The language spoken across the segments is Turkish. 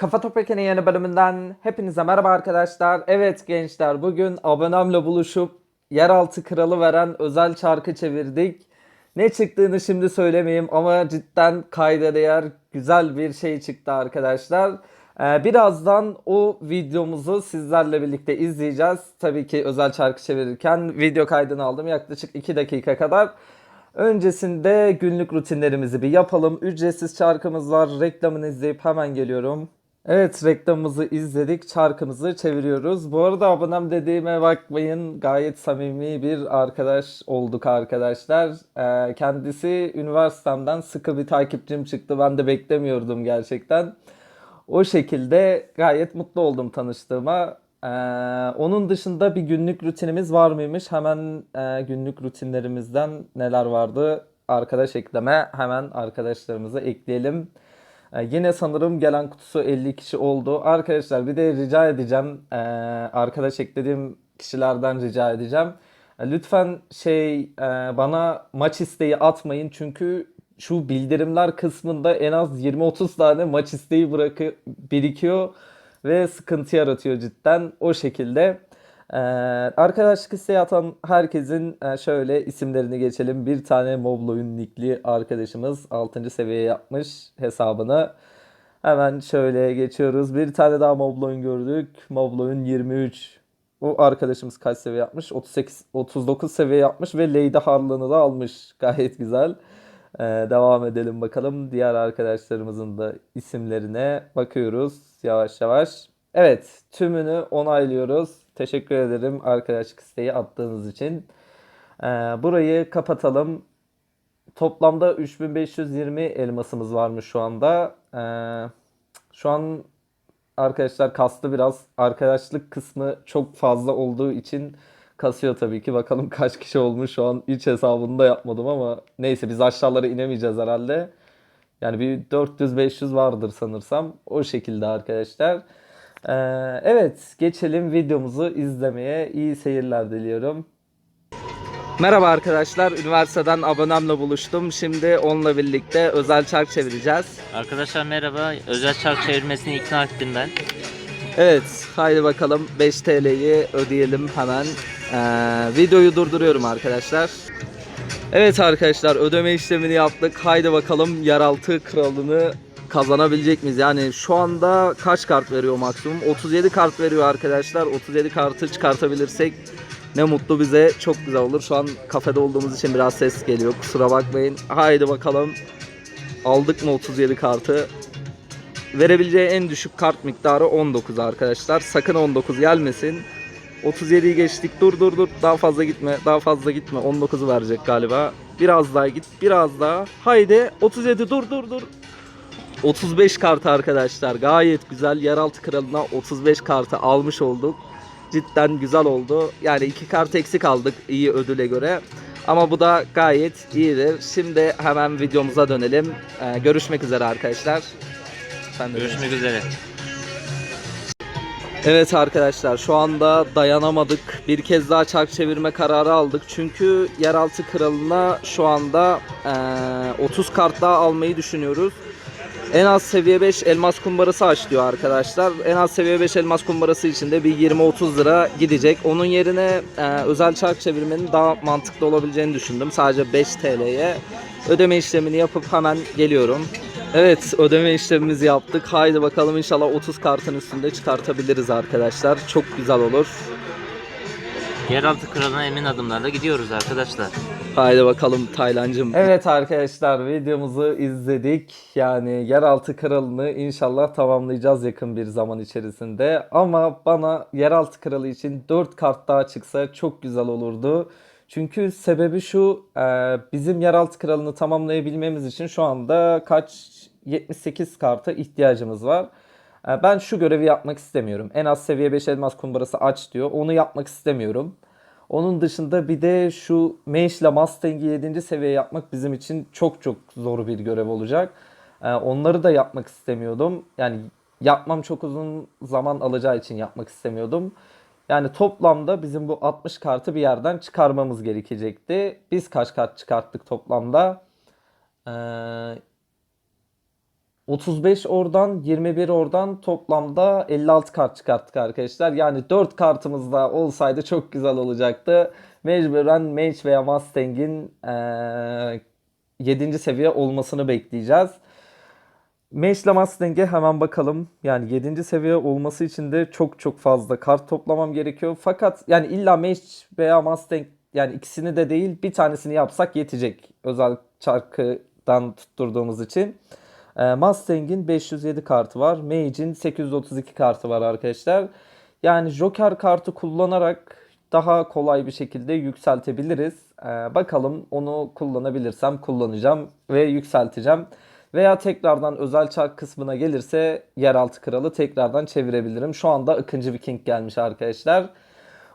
Kafa Toprak'ın yeni bölümünden hepinize merhaba arkadaşlar. Evet gençler bugün abonemle buluşup yeraltı kralı veren özel çarkı çevirdik. Ne çıktığını şimdi söylemeyeyim ama cidden kayda değer güzel bir şey çıktı arkadaşlar. Ee, birazdan o videomuzu sizlerle birlikte izleyeceğiz. Tabii ki özel çarkı çevirirken video kaydını aldım yaklaşık 2 dakika kadar. Öncesinde günlük rutinlerimizi bir yapalım. Ücretsiz çarkımız var. Reklamını izleyip hemen geliyorum. Evet reklamımızı izledik. Çarkımızı çeviriyoruz. Bu arada abonem dediğime bakmayın. Gayet samimi bir arkadaş olduk arkadaşlar. Ee, kendisi üniversitemden sıkı bir takipçim çıktı. Ben de beklemiyordum gerçekten. O şekilde gayet mutlu oldum tanıştığıma. Ee, onun dışında bir günlük rutinimiz var mıymış? Hemen e, günlük rutinlerimizden neler vardı? Arkadaş ekleme. Hemen arkadaşlarımızı ekleyelim. Ee, yine sanırım gelen kutusu 50 kişi oldu. Arkadaşlar bir de rica edeceğim. ee, arkadaş eklediğim kişilerden rica edeceğim. Ee, Lütfen şey ee, bana maç isteği atmayın. Çünkü şu bildirimler kısmında en az 20-30 tane maç isteği bırakı birikiyor ve sıkıntı yaratıyor cidden o şekilde. Ee, arkadaşlık isteği atan herkesin e, şöyle isimlerini geçelim. Bir tane Mobloy'un nickli arkadaşımız 6. seviye yapmış hesabını. Hemen şöyle geçiyoruz. Bir tane daha Mobloy'un gördük. Mobloy'un 23. O arkadaşımız kaç seviye yapmış? 38 39 seviye yapmış ve Lady Harlan'ı da almış. Gayet güzel. Ee, devam edelim bakalım. Diğer arkadaşlarımızın da isimlerine bakıyoruz yavaş yavaş. Evet, tümünü onaylıyoruz. Teşekkür ederim arkadaşlık isteği attığınız için. Ee, burayı kapatalım. Toplamda 3520 elmasımız varmış şu anda. Ee, şu an arkadaşlar kastı biraz. Arkadaşlık kısmı çok fazla olduğu için kasıyor tabii ki. Bakalım kaç kişi olmuş şu an iç hesabını da yapmadım ama neyse biz aşağılara inemeyeceğiz herhalde. Yani bir 400-500 vardır sanırsam. O şekilde arkadaşlar. Ee, evet geçelim videomuzu izlemeye. İyi seyirler diliyorum. Merhaba arkadaşlar. Üniversiteden abonemle buluştum. Şimdi onunla birlikte özel çark çevireceğiz. Arkadaşlar merhaba. Özel çark çevirmesini ikna ettim ben. Evet, haydi bakalım 5 TL'yi ödeyelim hemen. Ee, videoyu durduruyorum arkadaşlar. Evet arkadaşlar ödeme işlemini yaptık. Haydi bakalım yeraltı kralını kazanabilecek miyiz? Yani şu anda kaç kart veriyor maksimum? 37 kart veriyor arkadaşlar. 37 kartı çıkartabilirsek ne mutlu bize. Çok güzel olur. Şu an kafede olduğumuz için biraz ses geliyor. Kusura bakmayın. Haydi bakalım. Aldık mı 37 kartı? Verebileceği en düşük kart miktarı 19 arkadaşlar. Sakın 19 gelmesin. 37'yi geçtik. Dur dur dur. Daha fazla gitme. Daha fazla gitme. 19'u verecek galiba. Biraz daha git. Biraz daha. Haydi. 37 dur dur dur. 35 kartı arkadaşlar. Gayet güzel. Yeraltı kralına 35 kartı almış olduk. Cidden güzel oldu. Yani iki kart eksik aldık iyi ödüle göre. Ama bu da gayet iyidir. Şimdi hemen videomuza dönelim. Ee, görüşmek üzere arkadaşlar. Sen de Görüşmek üzere. Evet arkadaşlar şu anda dayanamadık. Bir kez daha çark çevirme kararı aldık. Çünkü yeraltı kralına şu anda eee, 30 kart daha almayı düşünüyoruz. En az seviye 5 elmas kumbarası aç diyor arkadaşlar. En az seviye 5 elmas kumbarası için de bir 20-30 lira gidecek. Onun yerine eee, özel çark çevirmenin daha mantıklı olabileceğini düşündüm. Sadece 5 TL'ye ödeme işlemini yapıp hemen geliyorum. Evet ödeme işlemimizi yaptık. Haydi bakalım inşallah 30 kartın üstünde çıkartabiliriz arkadaşlar. Çok güzel olur. Yeraltı kralına emin adımlarla gidiyoruz arkadaşlar. Haydi bakalım Taylancım. Evet arkadaşlar videomuzu izledik. Yani yeraltı kralını inşallah tamamlayacağız yakın bir zaman içerisinde. Ama bana yeraltı kralı için 4 kart daha çıksa çok güzel olurdu. Çünkü sebebi şu e, bizim yeraltı kralını tamamlayabilmemiz için şu anda kaç 78 karta ihtiyacımız var. E, Ben şu görevi yapmak istemiyorum. En az seviye 5 elmas kumbarası aç diyor. Onu yapmak istemiyorum. Onun dışında bir de şu Mage ile Mustang'i 7. seviye yapmak bizim için çok çok zor bir görev olacak. Ee, onları da yapmak istemiyordum. Yani yapmam çok uzun zaman alacağı için yapmak istemiyordum. Yani toplamda bizim bu 60 kartı bir yerden çıkarmamız gerekecekti. Biz kaç kart çıkarttık toplamda? Ee, 35 oradan 21 oradan toplamda 56 kart çıkarttık arkadaşlar. Yani 4 kartımız da olsaydı çok güzel olacaktı. Mecburen Mage veya Mustang'in eee 7. seviye olmasını bekleyeceğiz. Mage ile Mustang'e hemen bakalım. Yani 7. seviye olması için de çok çok fazla kart toplamam gerekiyor. Fakat yani illa Mage veya Mustang yani ikisini de değil bir tanesini yapsak yetecek. Özel çarkıdan tutturduğumuz için. Ee, Mustang'in 507 kartı var. Mage'in 832 kartı var arkadaşlar. Yani Joker kartı kullanarak daha kolay bir şekilde yükseltebiliriz. Ee, bakalım onu kullanabilirsem kullanacağım ve yükselteceğim. Veya tekrardan özel çark kısmına gelirse yeraltı kralı tekrardan çevirebilirim. Şu anda Akıncı Viking gelmiş arkadaşlar.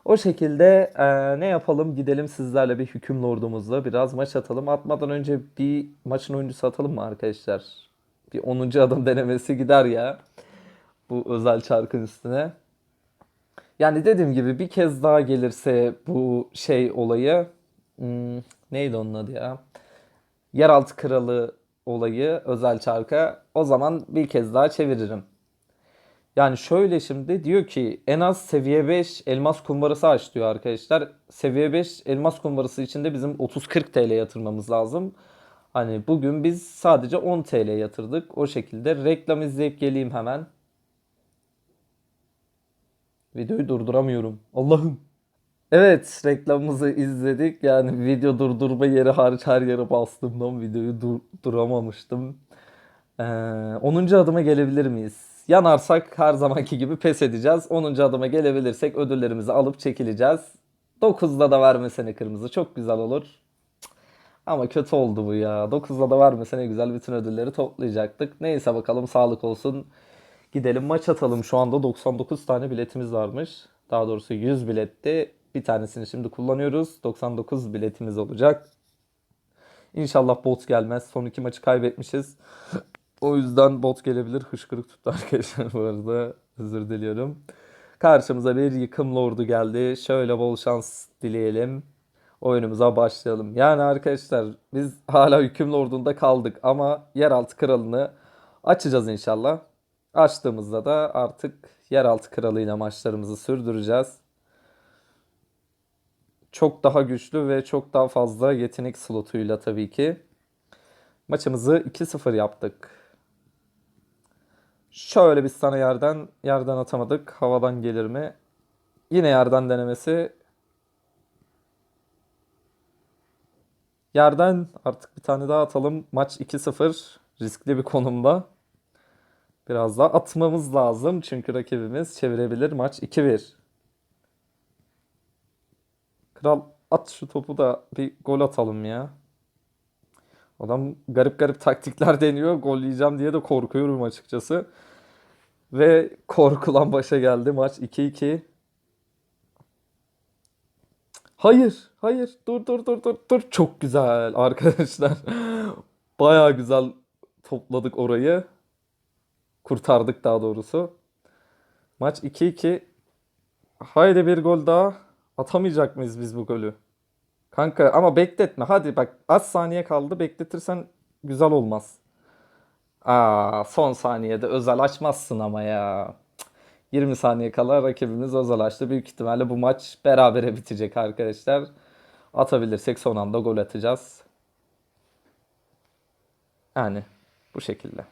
O şekilde e, ne yapalım? Gidelim sizlerle bir hüküm lordumuzla biraz maç atalım. Atmadan önce bir maçın oyuncusu atalım mı arkadaşlar? Bir 10. adım denemesi gider ya. Bu özel çarkın üstüne. Yani dediğim gibi bir kez daha gelirse bu şey olayı hmm, neydi onun adı ya? Yeraltı kralı olayı özel çarka o zaman bir kez daha çeviririm. Yani şöyle şimdi diyor ki en az seviye 5 elmas kumbarası aç diyor arkadaşlar. Seviye 5 elmas kumbarası içinde bizim 30-40 TL yatırmamız lazım. Hani bugün biz sadece 10 TL yatırdık. O şekilde reklam izleyip geleyim hemen. Videoyu durduramıyorum. Allah'ım. Evet reklamımızı izledik. Yani video durdurma yeri hariç her yere bastığımdan videoyu durduramamıştım. Ee, 10. adıma gelebilir miyiz? Yanarsak her zamanki gibi pes edeceğiz. 10. adıma gelebilirsek ödüllerimizi alıp çekileceğiz. 9'da da vermesene kırmızı çok güzel olur. Ama kötü oldu bu ya. 9'da da vermesene güzel bütün ödülleri toplayacaktık. Neyse bakalım sağlık olsun. Gidelim maç atalım. Şu anda 99 tane biletimiz varmış. Daha doğrusu 100 biletti. Bir tanesini şimdi kullanıyoruz. 99 biletimiz olacak. İnşallah bot gelmez. Son iki maçı kaybetmişiz. O yüzden bot gelebilir. Hışkırık tuttu arkadaşlar bu arada. Özür diliyorum. Karşımıza bir yıkım lordu geldi. Şöyle bol şans dileyelim. Oyunumuza başlayalım. Yani arkadaşlar biz hala hüküm lordunda kaldık ama yeraltı kralını açacağız inşallah. Açtığımızda da artık yeraltı kralıyla maçlarımızı sürdüreceğiz. Çok daha güçlü ve çok daha fazla yetenek slotuyla tabii ki. Maçımızı 2-0 yaptık. Şöyle biz sana yerden yerden atamadık. Havadan gelir mi? Yine yerden denemesi. Yerden artık bir tane daha atalım. Maç 2-0. Riskli bir konumda. Biraz daha atmamız lazım. Çünkü rakibimiz çevirebilir. Maç 2-1. Kral at şu topu da bir gol atalım ya. Adam garip garip taktikler deniyor. Gol yiyeceğim diye de korkuyorum açıkçası. Ve korkulan başa geldi. Maç 2-2. Hayır, hayır. Dur, dur, dur, dur, dur. Çok güzel arkadaşlar. Baya güzel topladık orayı. Kurtardık daha doğrusu. Maç 2-2. Haydi bir gol daha. Atamayacak mıyız biz bu golü? Kanka ama bekletme. Hadi bak az saniye kaldı. Bekletirsen güzel olmaz. Aa, son saniyede özel açmazsın ama ya. Cık. 20 saniye kala rakibimiz özel açtı. Büyük ihtimalle bu maç berabere bitecek arkadaşlar. Atabilirsek son anda gol atacağız. Yani bu şekilde.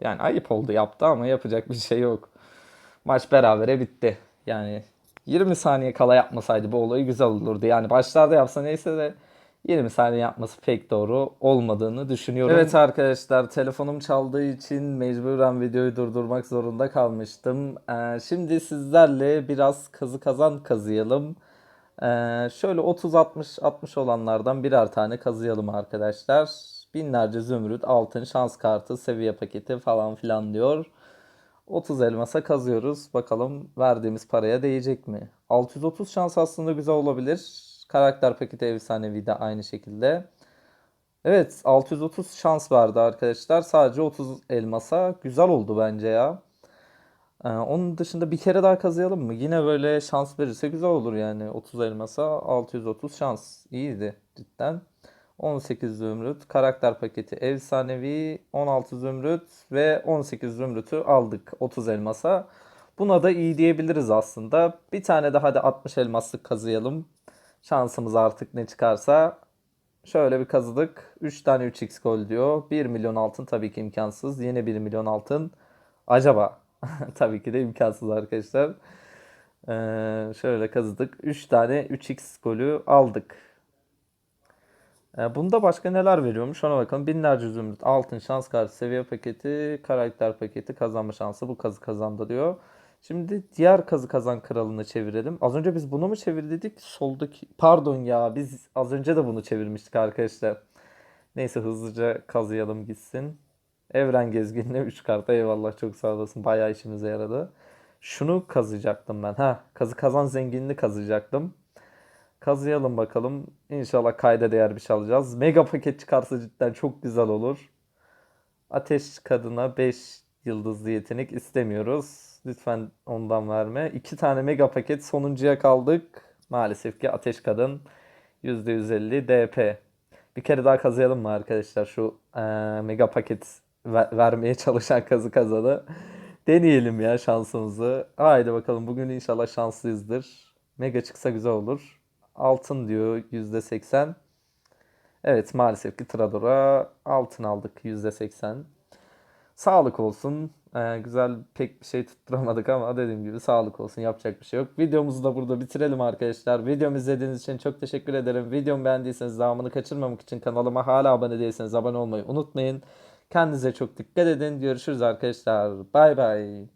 Yani ayıp oldu yaptı ama yapacak bir şey yok. Maç berabere bitti. Yani 20 saniye kala yapmasaydı bu olayı güzel olurdu. Yani başlarda yapsa neyse de 20 saniye yapması pek doğru olmadığını düşünüyorum. Evet arkadaşlar telefonum çaldığı için mecburen videoyu durdurmak zorunda kalmıştım. Ee, şimdi sizlerle biraz kazı kazan kazıyalım. Ee, şöyle 30-60-60 olanlardan birer tane kazıyalım arkadaşlar. Binlerce zümrüt, altın, şans kartı, seviye paketi falan filan diyor. 30 elmasa kazıyoruz. Bakalım verdiğimiz paraya değecek mi? 630 şans aslında güzel olabilir. Karakter paketi efsanevi de aynı şekilde. Evet 630 şans verdi arkadaşlar. Sadece 30 elmasa güzel oldu bence ya. Ee, onun dışında bir kere daha kazıyalım mı? Yine böyle şans verirse güzel olur yani. 30 elmasa 630 şans. İyiydi cidden. 18 zümrüt. Karakter paketi efsanevi 16 zümrüt ve 18 zümrütü aldık 30 elmasa. Buna da iyi diyebiliriz aslında. Bir tane daha hadi 60 elmaslık kazıyalım. Şansımız artık ne çıkarsa. Şöyle bir kazıdık. 3 tane 3x gol diyor. 1 milyon altın tabii ki imkansız. Yine 1 milyon altın. Acaba? tabii ki de imkansız arkadaşlar. Ee, şöyle kazıdık. 3 tane 3x golü aldık. Ee, bunda başka neler veriyormuş ona bakalım. Binlerce zümrüt, altın, şans kartı, seviye paketi, karakter paketi, kazanma şansı. Bu kazı kazandı diyor. Şimdi diğer kazı kazan kralını çevirelim. Az önce biz bunu mu çevirdik? Soldaki pardon ya biz az önce de bunu çevirmiştik arkadaşlar. Neyse hızlıca kazıyalım gitsin. Evren gezginine 3 karta eyvallah çok sağ olasın. Bayağı işimize yaradı. Şunu kazıyacaktım ben. Ha, kazı kazan zenginini kazıyacaktım. Kazıyalım bakalım. İnşallah kayda değer bir şey alacağız. Mega paket çıkarsa cidden çok güzel olur. Ateş kadına 5 yıldızlı yetenek istemiyoruz. Lütfen ondan verme. 2 tane mega paket sonuncuya kaldık. Maalesef ki ateş kadın %150 DP. Bir kere daha kazıyalım mı arkadaşlar şu eee, mega paket ver- vermeye çalışan kazı kazanı. Deneyelim ya şansımızı. Haydi bakalım bugün inşallah şanslıyızdır. Mega çıksa güzel olur. Altın diyor %80. Evet maalesef ki Trador'a altın aldık %80. Sağlık olsun. Ee, güzel pek bir şey tutturamadık ama dediğim gibi sağlık olsun. Yapacak bir şey yok. Videomuzu da burada bitirelim arkadaşlar. Videomu izlediğiniz için çok teşekkür ederim. Videomu beğendiyseniz devamını kaçırmamak için kanalıma hala abone değilseniz abone olmayı unutmayın. Kendinize çok dikkat edin. Görüşürüz arkadaşlar. Bay bay.